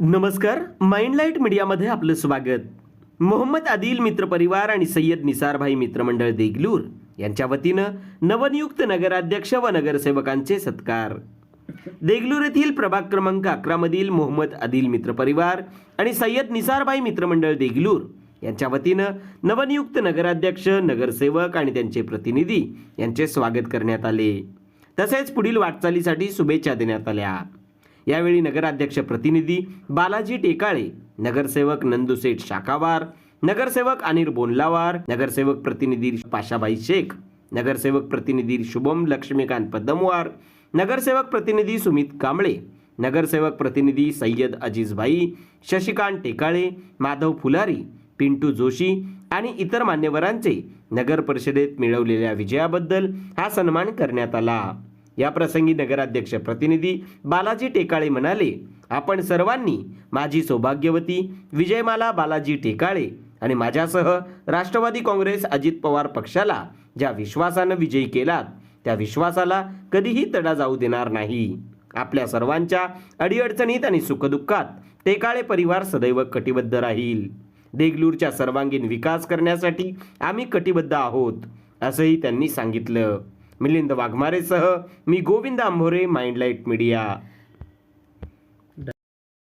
नमस्कार माइंडलाईट मीडियामध्ये आपलं स्वागत. मोहम्मद आदिल मित्रपरिवार आणि सय्यद निसारभाई मित्रमंडळ देगलूर यांच्या वतीनं नवनियुक्त नगराध्यक्ष व नगरसेवकांचे सत्कार. देगलूर येथील प्रभाग क्रमांक अकरामधील मोहम्मद आदिल मित्रपरिवार आणि सय्यद निसारभाई मित्रमंडळ देगलूर यांच्या वतीनं नवनियुक्त नगराध्यक्ष नगरसेवक आणि त्यांचे प्रतिनिधी यांचे स्वागत करण्यात आले. तसेच पुढील वाटचालीसाठी शुभेच्छा देण्यात आल्या. यावेळी नगराध्यक्ष प्रतिनिधी बालाजी टेकाळे नगरसेवक नंदुसेठ शाखावार नगरसेवक अनिर बोनलावार नगरसेवक प्रतिनिधी पाशाबाई शेख नगरसेवक प्रतिनिधी शुभम लक्ष्मीकांत पद्मवार नगरसेवक प्रतिनिधी सुमित कांबळे नगरसेवक प्रतिनिधी सय्यद अजीजभाई शशिकांत टेकाळे माधव फुलारी पिंटू जोशी आणि इतर मान्यवरांचे नगर परिषदेत मिळवलेल्या विजयाबद्दल हा सन्मान करण्यात आला. या प्रसंगी नगराध्यक्ष प्रतिनिधी बालाजी टेकाळे म्हणाले आपण सर्वांनी माझी सौभाग्यवती विजयमाला बालाजी टेकाळे आणि माझ्यासह राष्ट्रवादी काँग्रेस अजित पवार पक्षाला ज्या विश्वासानं विजयी केलात त्या विश्वासाला कधीही तडा जाऊ देणार नाही. आपल्या सर्वांच्या अडीअडचणीत आणि सुखदुःखात टेकाळे परिवार सदैव कटिबद्ध राहील. देगलूरच्या सर्वांगीण विकास करण्यासाठी आम्ही कटिबद्ध आहोत असंही त्यांनी सांगितलं. मिलिंद वाघमारेसह मी गोविंद आंभोरे माइंडलाईट मीडिया.